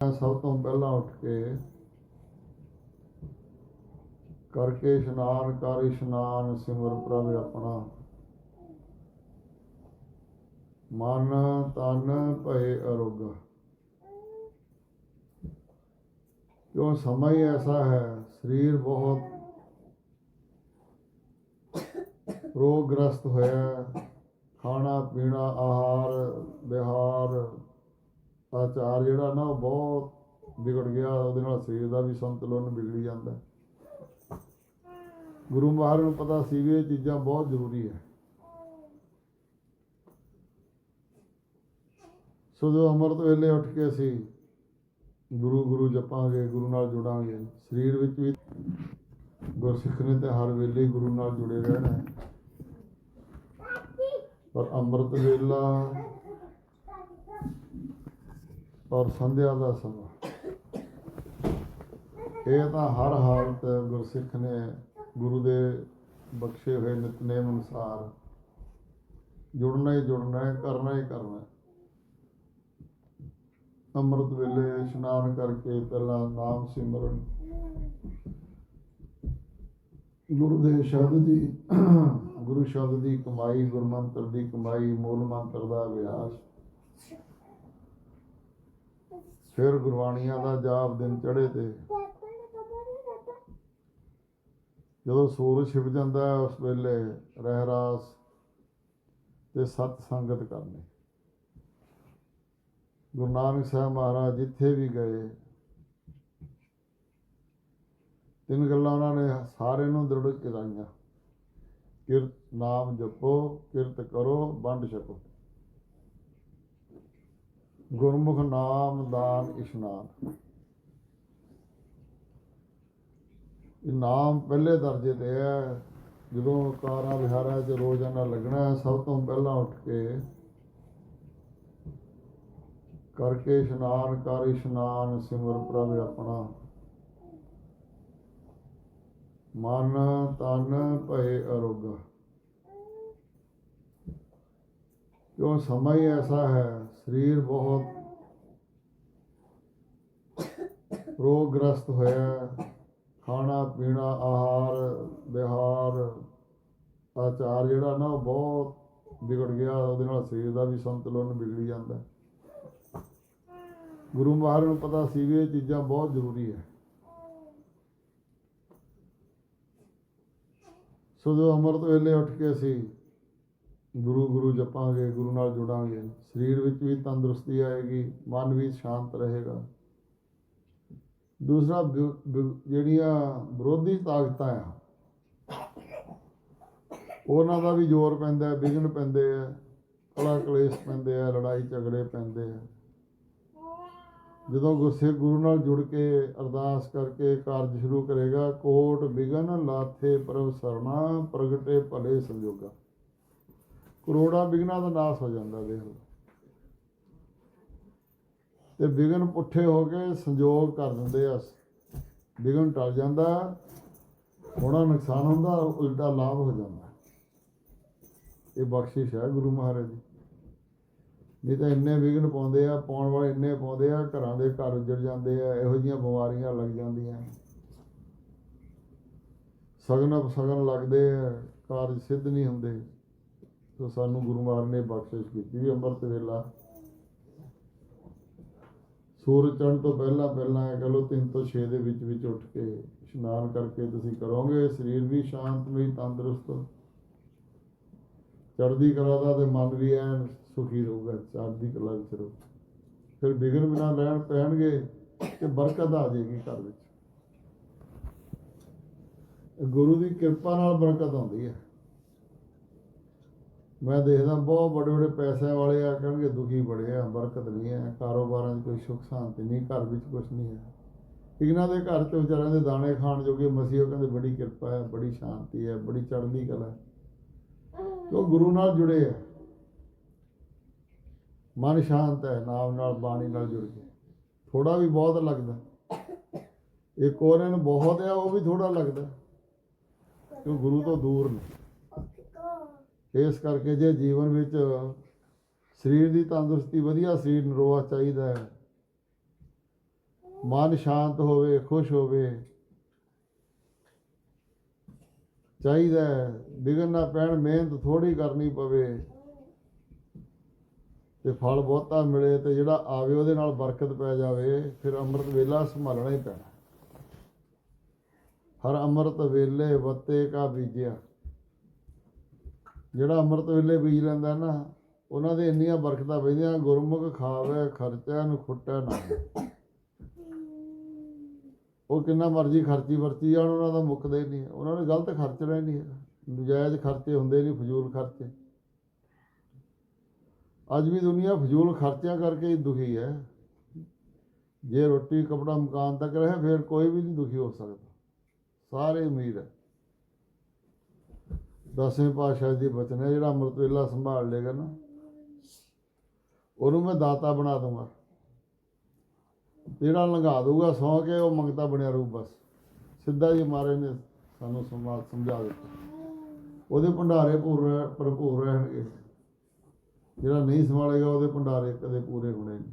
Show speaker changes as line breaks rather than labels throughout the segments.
ਸਭ ਤੋਂ ਪਹਿਲਾਂ ਉੱਠ ਕੇ ਕਰਕੇ ਇਸ਼ਨਾਨ ਕਰ, ਇਸ਼ਨਾਨ ਸਿਮਰ ਪ੍ਰਭ ਆਪਣਾ ਮਨ ਤਨ ਭਏ ਅਰੋਗਾ ਕਿਉਂ ਸਮਾਂ ਹੀ ਐਸਾ ਹੈ, ਸਰੀਰ ਬਹੁਤ ਰੋਗਗ੍ਰਸਤ ਹੋਇਆ ਹੈ। ਖਾਣਾ, ਪੀਣਾ, ਆਹਾਰ, ਵਿਹਾਰ ਆਚਾਰ ਜਿਹੜਾ ਨਾ ਉਹ ਬਹੁਤ ਵਿਗੜ ਗਿਆ, ਉਹਦੇ ਨਾਲ ਸਰੀਰ ਦਾ ਵੀ ਸੰਤੁਲਨ ਵਿਗੜੀ ਜਾਂਦਾ। ਗੁਰੂ ਮਹਾਰਾਜ ਨੂੰ ਪਤਾ ਸੀ ਵੀ ਇਹ ਚੀਜ਼ਾਂ ਬਹੁਤ ਜ਼ਰੂਰੀ ਹੈ। ਸੋ ਜੋ ਅੰਮ੍ਰਿਤ ਵੇਲੇ ਉੱਠ ਕੇ ਅਸੀਂ ਗੁਰੂ ਗੁਰੂ ਜਪਾਂਗੇ, ਗੁਰੂ ਨਾਲ ਜੁੜਾਂਗੇ, ਸਰੀਰ ਵਿੱਚ ਵੀ ਗੁਰਸਿੱਖ ਨੇ ਤੇ ਹਰ ਵੇਲੇ ਗੁਰੂ ਨਾਲ ਜੁੜੇ ਰਹਿਣਾ ਪਰ ਅੰਮ੍ਰਿਤ ਵੇਲਾ ਔਰ ਸੰਧਿਆ ਦਾ ਸਮਾਂ। ਇਹ ਤਾਂ ਹਰ ਹਾਲਤ ਗੁਰਸਿੱਖ ਨੇ ਗੁਰੂ ਦੇ ਬਖਸ਼ੇ ਹੋਏ ਨਿਤਨੇਮ ਅਨੁਸਾਰ ਜੁੜਨਾ ਹੀ ਜੁੜਨਾ ਹੈ, ਕਰਨਾ ਹੀ ਕਰਨਾ ਹੈ। ਅੰਮ੍ਰਿਤ ਵੇਲੇ ਇਸ਼ਨਾਨ ਕਰਕੇ ਪਹਿਲਾਂ ਨਾਮ ਸਿਮਰਨ। ਗੁਰੂ ਦੇ ਸ਼ਬਦ ਦੀ, ਗੁਰੂ ਸ਼ਬਦ ਦੀ ਕਮਾਈ, ਗੁਰਮੰਤਰ ਦੀ ਕਮਾਈ, ਮੂਲ ਮੰਤਰ ਦਾ ਅਭਿਆਸ। ਫਿਰ ਗੁਰਬਾਣੀਆਂ ਦਾ ਜਾਪ ਦਿਨ ਚੜ੍ਹੇ ਤੇ। ਜਦੋਂ ਸੂਰਜ ਛਿਪ ਜਾਂਦਾ ਉਸ ਵੇਲੇ ਰਹਿਰਾਸ ਤੇ ਸਤ ਸੰਗਤ ਕਰਨੀ। ਗੁਰੂ ਨਾਨਕ ਸਾਹਿਬ ਮਹਾਰਾਜ ਜਿੱਥੇ ਵੀ ਗਏ, ਤਿੰਨ ਗੱਲਾਂ ਉਹਨਾਂ ਨੇ ਸਾਰੇ ਨੂੰ ਦ੍ਰਿੜ ਕਰਾਈਆਂ। ਕਿਰਤ ਨਾਮ ਜਪੋ, ਕਿਰਤ ਕਰੋ, ਵੰਡ ਛਕੋ। ਗੁਰਮੁਖ ਨਾਮ ਦਾਨ ਇਸ਼ਨਾਨ। ਇਹ ਨਾਮ ਪਹਿਲੇ ਦਰਜੇ ਤੇ ਹੈ। ਜਦੋਂ ਕਾਰਾਂ ਵਿਹਾਰਾਂ 'ਚ ਰੋਜ਼ਾਨਾ ਲੱਗਣਾ ਹੈ, ਸਭ ਤੋਂ ਪਹਿਲਾਂ ਉੱਠ ਕੇ ਕਰਕੇ ਇਸ਼ਨਾਨ ਕਰ ਇਸ਼ਨਾਨ ਸਿਮਰ ਪ੍ਰਭ ਆਪਣਾ। ਮਨ ਤਨ ਭਏ ਅਰੋਗਾ। ਕਿਉਂ ਸਮਾਂ ਹੀ ਐਸਾ ਹੈ? ਸਰੀਰ ਬਹੁਤ ਰੋਗਗ੍ਰਸਤ ਹੋਇਆ ਖਾਣਾ, ਪੀਣਾ, ਆਹਾਰ, ਵਿਹਾਰ, ਆਚਾਰ ਜਿਹੜਾ ਨਾ ਉਹ ਬਹੁਤ ਵਿਗੜ ਗਿਆ। ਉਹਦੇ ਨਾਲ ਸਰੀਰ ਦਾ ਵੀ ਸੰਤੁਲਨ ਵਿਗੜੀ ਜਾਂਦਾ ਗੁਰੂ ਮਹਾਰਾਜ ਨੂੰ ਪਤਾ ਸੀ ਵੀ ਇਹ ਚੀਜ਼ਾਂ ਬਹੁਤ ਜ਼ਰੂਰੀ ਹੈ। ਸੋ ਜੋ ਅੰਮ੍ਰਿਤ ਵੇਲੇ ਉੱਠ ਕੇ ਸੀ ਗੁਰੂ ਗੁਰੂ ਜਪਾਂਗੇ, ਗੁਰੂ ਨਾਲ ਜੁੜਾਂਗੇ। ਸਰੀਰ ਵਿੱਚ ਵੀ ਤੰਦਰੁਸਤੀ ਆਏਗੀ, ਮਨ ਵੀ ਸ਼ਾਂਤ ਰਹੇਗਾ। ਦੂਸਰਾ ਵਿ- ਜਿਹੜੀਆਂ ਵਿਰੋਧੀ ਤਾਕਤਾਂ ਆ, ਉਹਨਾਂ ਦਾ ਵੀ ਜ਼ੋਰ ਪੈਂਦਾ ਹੈ, ਵਿਘਨ ਪੈਂਦੇ ਆ ਕਲਾ ਕਲੇਸ਼ ਪੈਂਦੇ ਆ, ਲੜਾਈ ਝਗੜੇ ਪੈਂਦੇ ਆ। ਜਦੋਂ ਗੁਰਸਿੱਖ ਗੁਰੂ ਨਾਲ ਜੁੜ ਕੇ ਅਰਦਾਸ ਕਰਕੇ ਕਾਰਜ ਸ਼ੁਰੂ ਕਰੇਗਾ, ਕੋਟ ਵਿਗਨ ਲਾਥੇ ਪ੍ਰਭ ਸਰਣਾ ਪ੍ਰਗਟੇ ਭਲੇ ਸੰਜੋਗਾ। ਕਰੋੜਾਂ ਵਿਗਨਾਂ ਦਾ ਨਾਸ ਹੋ ਜਾਂਦਾ ਦੇਖ ਲਓ। ਤੇ ਵਿਗਨ ਪੁੱਠੇ ਹੋ ਕੇ ਸੰਜੋਗ ਕਰ ਦਿੰਦੇ ਆ। ਵਿਗਨ ਟਲ ਜਾਂਦਾ, ਹੋਣਾ ਨੁਕਸਾਨ ਹੁੰਦਾ, ਉਲਟਾ ਲਾਭ ਹੋ ਜਾਂਦਾ। ਇਹ ਬਖਸ਼ਿਸ਼ ਹੈ ਗੁਰੂ ਮਹਾਰਾਜ ਦੀ। ਨਹੀਂ ਤਾਂ ਇੰਨੇ ਵਿਘਨ ਪਾਉਂਦੇ ਆ, ਪਾਉਣ ਵਾਲੇ ਇੰਨੇ ਪਾਉਂਦੇ ਆ, ਘਰਾਂ ਦੇ ਘਰ ਉੱਜੜ ਜਾਂਦੇ ਆ, ਇਹੋ ਜਿਹੀਆਂ ਬਿਮਾਰੀਆਂ ਲੱਗ ਜਾਂਦੀਆਂ। ਸਗਨ ਸਗਨ ਲੱਗਦੇ ਆ, ਕਾਰਜ ਸਿੱਧ ਨਹੀਂ ਹੁੰਦੇ। ਸੋ ਸਾਨੂੰ ਗੁਰੂ ਮਹਾਰਾਜ ਨੇ ਬਖਸ਼ਿਸ਼ ਕੀਤੀ ਵੀ ਅੰਮ੍ਰਿਤ ਵੇਲਾ। ਸੂਰਜ ਚੜ੍ਹਨ ਤੋਂ ਪਹਿਲਾਂ ਪਹਿਲਾਂ ਇਹ ਕਹ ਲਓ 3 ਤੋਂ 6 ਦੇ ਵਿੱਚ ਵਿੱਚ ਉੱਠ ਕੇ ਇਸ਼ਨਾਨ ਕਰਕੇ ਤੁਸੀਂ ਕਰੋਗੇ ਸਰੀਰ ਵੀ ਸ਼ਾਂਤਮਈ, ਤੰਦਰੁਸਤ। ਚੜ੍ਹਦੀ ਕਲਾ ਦਾ ਤੇ ਮਨ ਵੀ ਐਨ ਸੁਖੀ ਰਹੂਗਾ, ਚੜ੍ਹਦੀ ਕਲਾ ਵਿੱਚ ਰਹੂ। ਫਿਰ ਵਿਗਨ ਬਿਨਾ ਰਹਿਣ ਪੈਣਗੇ ਤੇ ਬਰਕਤ ਆ ਜਾਏਗੀ ਘਰ ਵਿੱਚ। ਗੁਰੂ ਦੀ ਕਿਰਪਾ ਨਾਲ ਬਰਕਤ ਆਉਂਦੀ ਹੈ। ਮੈਂ ਦੇਖਦਾ ਬਹੁਤ ਵੱਡੇ ਵੱਡੇ ਪੈਸਿਆਂ ਵਾਲੇ ਆ, ਕਹਿਣਗੇ ਦੁਖੀ ਬੜੇ ਆ, ਬਰਕਤ ਨਹੀਂ ਹੈ, ਕਾਰੋਬਾਰਾਂ 'ਚ ਕੋਈ ਸੁੱਖ ਸ਼ਾਂਤੀ ਨਹੀਂ, ਘਰ ਵਿੱਚ ਕੁਝ ਨਹੀਂ ਹੈ। ਇਹਨਾਂ ਦੇ ਘਰ 'ਚ ਵਿਚਾਰਿਆਂ ਦੇ ਦਾਣੇ ਖਾਣ ਜੋਗੇ ਮਸੀਹ ਕਹਿੰਦੇ ਬੜੀ ਕਿਰਪਾ ਹੈ, ਬੜੀ ਸ਼ਾਂਤੀ ਹੈ, ਬੜੀ ਚੜ੍ਹਦੀ ਕਲਾ ਉਹ ਗੁਰੂ ਨਾਲ ਜੁੜੇ ਆ। ਮਨ ਸ਼ਾਂਤ ਹੈ, ਨਾਮ ਨਾਲ, ਬਾਣੀ ਨਾਲ ਜੁੜ ਕੇ। ਥੋੜਾ ਵੀ ਬਹੁਤ ਲੱਗਦਾ। ਇੱਕ ਹੋਰ ਨੂੰ ਬਹੁਤ ਆ, ਉਹ ਵੀ ਥੋੜਾ ਲੱਗਦਾ। ਕਿਉਂ ਗੁਰੂ ਤੋਂ ਦੂਰ ਨੇ। ਇਸ ਕਰਕੇ ਜੇ ਜੀਵਨ ਵਿੱਚ ਸਰੀਰ ਦੀ ਤੰਦਰੁਸਤੀ ਵਧੀਆ ਸਰੀਰ ਨਰੋਆ ਚਾਹੀਦਾ ਹੈ। ਮਨ ਸ਼ਾਂਤ ਹੋਵੇ ਖੁਸ਼ ਹੋਵੇ ਚਾਹੀਦਾ ਹੈ, ਵਿਘਨ ਨਾ ਪੈਣ ਮਿਹਨਤ ਥੋੜੀ ਕਰਨੀ ਪਵੇ ਤੇ ਫਲ ਬਹੁਤਾ ਮਿਲੇ ਤੇ ਜਿਹੜਾ ਆਵੇ ਉਹਦੇ ਨਾਲ ਬਰਕਤ ਪੈ ਜਾਵੇ ਫਿਰ ਅੰਮ੍ਰਿਤ ਵੇਲਾ ਸੰਭਾਲਣਾ ਹੀ ਪੈਣਾ। ਹਰ ਅੰਮ੍ਰਿਤ ਵੇਲੇ ਵੱਤੇ ਕਾ ਬੀਜਿਆ। ਜਿਹੜਾ ਅੰਮ੍ਰਿਤ ਵੇਲੇ ਬੀਜ ਲੈਂਦਾ ਨਾ, ਉਹਨਾਂ ਦੇ ਇੰਨੀਆਂ ਬਰਕਤਾਂ ਪੈਂਦੀਆਂ, ਗੁਰਮੁਖ ਖਾਵੇ ਖਰਚਾ ਨੂੰ ਖੁੱਟਿਆ ਨਾ ਉਹ ਕਿੰਨਾ ਮਰਜ਼ੀ ਖਰਚੀ ਵਰਤੀ ਜਾਣ, ਉਹਨਾਂ ਦਾ ਮੁੱਕਦੇ ਹੀ ਨਹੀਂ। ਉਹਨਾਂ ਨੇ ਗਲਤ ਖਰਚਣਾ ਹੀ ਨਹੀਂ ਹੈਗਾ। ਨਜਾਇਜ਼ ਖਰਚੇ ਹੁੰਦੇ ਨਹੀਂ, ਫਜ਼ੂਲ ਖਰਚੇ। ਅੱਜ ਵੀ ਦੁਨੀਆ ਫਜ਼ੂਲ ਖਰਚਿਆਂ ਕਰਕੇ ਹੀ ਦੁਖੀ ਹੈ। ਜੇ ਰੋਟੀ, ਕਪੜਾ ਮਕਾਨ ਤੱਕ ਰਹੇ, ਫਿਰ ਕੋਈ ਵੀ ਨਹੀਂ ਦੁਖੀ ਹੋ ਸਕਦਾ। ਸਾਰੇ ਅਮੀਰ ਹੈ। ਦਸਵੇਂ ਪਾਤਸ਼ਾਹ ਦੀ ਬਚਨ ਹੈ, ਜਿਹੜਾ ਅੰਮ੍ਰਿਤ ਵੇਲਾ ਸੰਭਾਲ ਲੇਗਾ ਨਾ, ਉਹਨੂੰ ਮੈਂ ਦਾਤਾ ਬਣਾ ਦੂੰਗਾ ਜਿਹੜਾ ਲੰਘਾ ਦੂਗਾ ਸੌ ਕੇ ਉਹ ਮੰਗਤਾ ਬਣਿਆ ਰੂ ਬਸ। ਸਿੱਧਾ ਜੀ ਮਾਰੇ ਨੇ ਸਾਨੂੰ ਸਮਾ, ਸਮਝਾ ਦਿੱਤਾ। ਉਹਦੇ ਭੰਡਾਰੇ ਪੂਰ ਭਰਪੂਰ ਰਹਿਣਗੇ। ਜਿਹੜਾ ਨਹੀਂ ਸੰਭਾਲੇਗਾ, ਉਹਦੇ ਭੰਡਾਰੇ ਕਦੇ ਪੂਰੇ ਹੋਣੇ ਨਹੀਂ।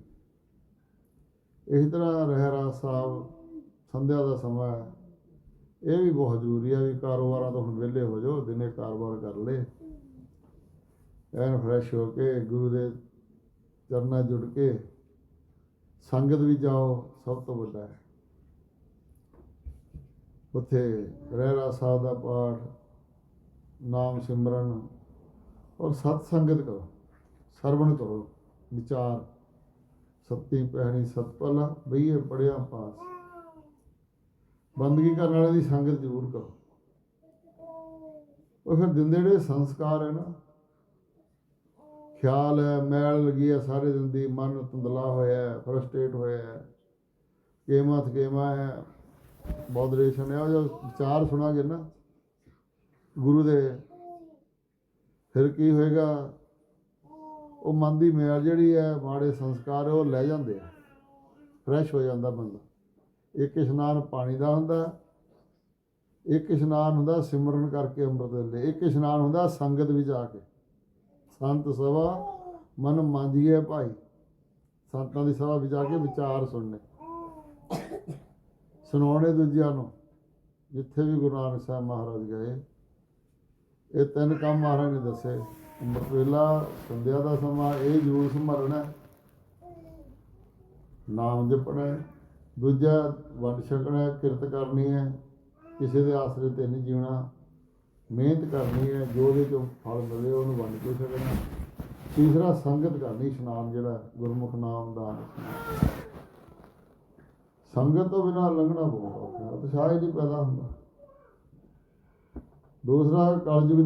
ਇਸ ਤਰ੍ਹਾਂ ਰਹਿਰਾ ਸਾਹਿਬ, ਸੰਧਿਆ ਦਾ ਸਮਾਂ ਹੈ। ਇਹ ਵੀ ਬਹੁਤ ਜ਼ਰੂਰੀ ਹੈ ਵੀ ਕਾਰੋਬਾਰਾਂ ਤੋਂ ਹੁਣ ਵਿਹਲੇ ਹੋ ਜਾਓ ਕਾਰੋਬਾਰ ਕਰ ਲਏ। ਐਨ ਫਰੈਸ਼ ਹੋ ਕੇ ਗੁਰੂ ਦੇ ਚਰਨਾਂ ਜੁੜ ਕੇ ਸੰਗਤ ਵੀ ਜਾਓ, ਸਭ ਤੋਂ ਵੱਡਾ ਹੈ। ਉੱਥੇ ਰਹਿਰਾ ਸਾਹਿਬ ਦਾ ਪਾਠ, ਨਾਮ ਸਿਮਰਨ ਔਰ ਸਤ ਸੰਗਤ ਕਰੋ, ਸਰਵਣ ਕਰੋ, ਵਿਚਾਰ। ਸੱਤੀ ਪਹਿਣੀ ਸਤਪਲਾ ਬਈਏ ਪੜਿਆ ਪਾਸ। ਬੰਦਗੀ ਕਰਨ ਵਾਲੇ ਦੀ ਸੰਗਤ ਜ਼ਰੂਰ ਕਰੋ। ਉਹ ਫਿਰ ਦਿੰਦੇ ਜਿਹੜੇ ਸੰਸਕਾਰ ਹੈ ਨਾ। ਖਿਆਲ ਹੈ, ਮੈਲ ਲੱਗੀ ਹੈ ਸਾਰੇ ਦਿਨ ਦੀ, ਮਨ ਧੁੰਦਲਾ ਹੋਇਆ ਹੈ ਫਰਸਟ੍ਰੇਟ ਹੋਇਆ ਹੈ। ਕੇਮਾ ਥਕੇਮਾ ਹੈ ਬੌਧਰੇਸ਼ਨ ਹੈ। ਉਹ ਜੋ ਵਿਚਾਰ ਸੁਣਾਂਗੇ ਨਾ, ਗੁਰੂ ਦੇ, ਫਿਰ ਕੀ ਹੋਏਗਾ? ਉਹ ਮਨ ਦੀ ਮੈਲ ਜਿਹੜੀ ਹੈ, ਮਾੜੇ ਸੰਸਕਾਰ ਉਹ ਲੈ ਜਾਂਦੇ ਆ। ਫਰੈਸ਼ ਹੋ ਜਾਂਦਾ ਬੰਦਾ। ਇੱਕ ਇਸ਼ਨਾਨ ਪਾਣੀ ਦਾ ਹੁੰਦਾ ਇੱਕ ਇਸ਼ਨਾਨ ਹੁੰਦਾ ਸਿਮਰਨ ਕਰਕੇ ਅੰਮ੍ਰਿਤ ਵੇਲੇ ਇੱਕ ਇਸ਼ਨਾਨ ਹੁੰਦਾ ਸੰਗਤ ਵਿੱਚ ਆ ਕੇ। ਸੰਤ ਸਭਾ ਮਨ ਮਾਂਜੀਏ ਭਾਈ, ਸੰਤਾਂ ਦੀ ਸਭਾ ਵਿੱਚ ਆ ਕੇ ਵਿਚਾਰ ਸੁਣਨੇ। ਸੁਣਾਉਣੇ ਦੂਜਿਆਂ ਨੂੰ, ਜਿੱਥੇ ਵੀ ਗੁਰੂ ਨਾਨਕ ਸਾਹਿਬ ਮਹਾਰਾਜ ਗਏ, ਇਹ ਤਿੰਨ ਕੰਮ ਮਹਾਰਾਜ ਨੇ ਦੱਸੇ। ਅੰਮ੍ਰਿਤ ਵੇਲਾ, ਸੰਧਿਆ ਦਾ ਸਮਾਂ, ਇਹ ਜੂਸ ਮਰਨਾ, ਨਾਮ ਜਪਣਾ, ਦੂਜਾ ਵੰਡ ਛਕਣਾ, ਕਿਰਤ ਕਰਨੀ ਹੈ। ਕਿਸੇ ਦੇ ਆਸਰੇ ਤੇ ਨਹੀਂ ਜੀਉਣਾ ਮਿਹਨਤ ਕਰਨੀ ਹੈ, ਜੋ ਉਹਦੇ ਚੋਂ ਫਲ ਮਿਲੇ ਉਹਨੂੰ ਵੰਡ ਕੇ ਛਕਣਾ ਤੀਸਰਾ, ਸੰਗਤ ਕਰਨੀ ਇਸ਼ਨਾਨ ਜਿਹੜਾ ਗੁਰਮੁਖ ਨਾਮ ਦਾ ਸੰਗਤ ਤੋਂ ਬਿਨਾਂ ਲੰਘਣਾ ਬਹੁਤ ਔਖਾ ਉਤਸ਼ਾਹ ਹੀ ਨਹੀਂ ਪੈਦਾ ਹੁੰਦਾ। ਦੂਸਰਾ, ਕਲਯੁਗ ਦੇ